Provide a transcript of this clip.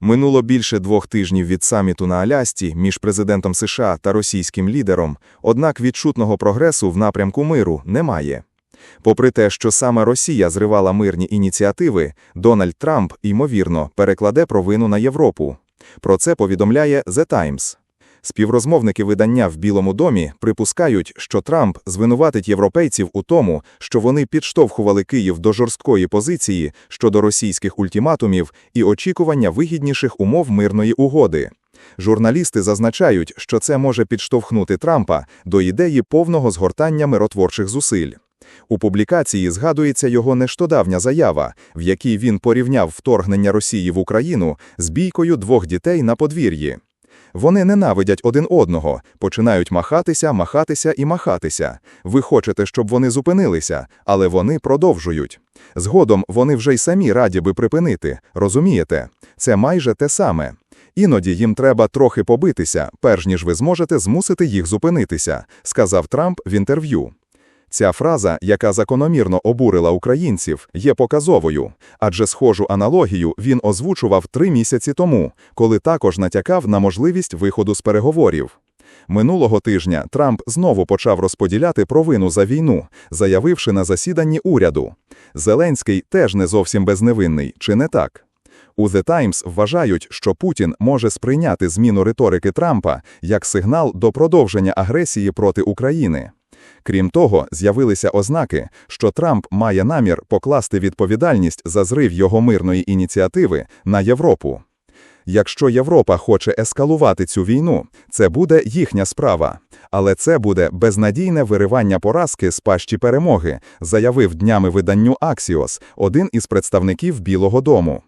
Минуло більше двох тижнів від саміту на Алясці між президентом США та російським лідером, однак відчутного прогресу в напрямку миру немає. Попри те, що саме Росія зривала мирні ініціативи, Дональд Трамп, ймовірно, перекладе провину на Європу. Про це повідомляє The Times. Співрозмовники видання в Білому домі припускають, що Трамп звинуватить європейців у тому, що вони підштовхували Київ до жорсткої позиції щодо російських ультиматумів і очікування вигідніших умов мирної угоди. Журналісти зазначають, що це може підштовхнути Трампа до ідеї повного згортання миротворчих зусиль. У публікації згадується його нещодавня заява, в якій він порівняв вторгнення Росії в Україну з бійкою двох дітей на подвір'ї. Вони ненавидять один одного, починають махатися, махатися і махатися. Ви хочете, щоб вони зупинилися, але вони продовжують. Згодом вони вже й самі раді би припинити, розумієте? Це майже те саме. Іноді їм треба трохи побитися, перш ніж ви зможете змусити їх зупинитися, сказав Трамп в інтерв'ю. Ця фраза, яка закономірно обурила українців, є показовою, адже схожу аналогію він озвучував три місяці тому, коли також натякав на можливість виходу з переговорів. Минулого тижня Трамп знову почав розподіляти провину за війну, заявивши на засіданні уряду. Зеленський теж не зовсім безневинний, чи не так? У The Times вважають, що Путін може сприйняти зміну риторики Трампа як сигнал до продовження агресії проти України. Крім того, з'явилися ознаки, що Трамп має намір покласти відповідальність за зрив його мирної ініціативи на Європу. Якщо Європа хоче ескалувати цю війну, це буде їхня справа. Але це буде безнадійне виривання поразки з пащі перемоги, заявив днями виданню Axios один із представників Білого дому.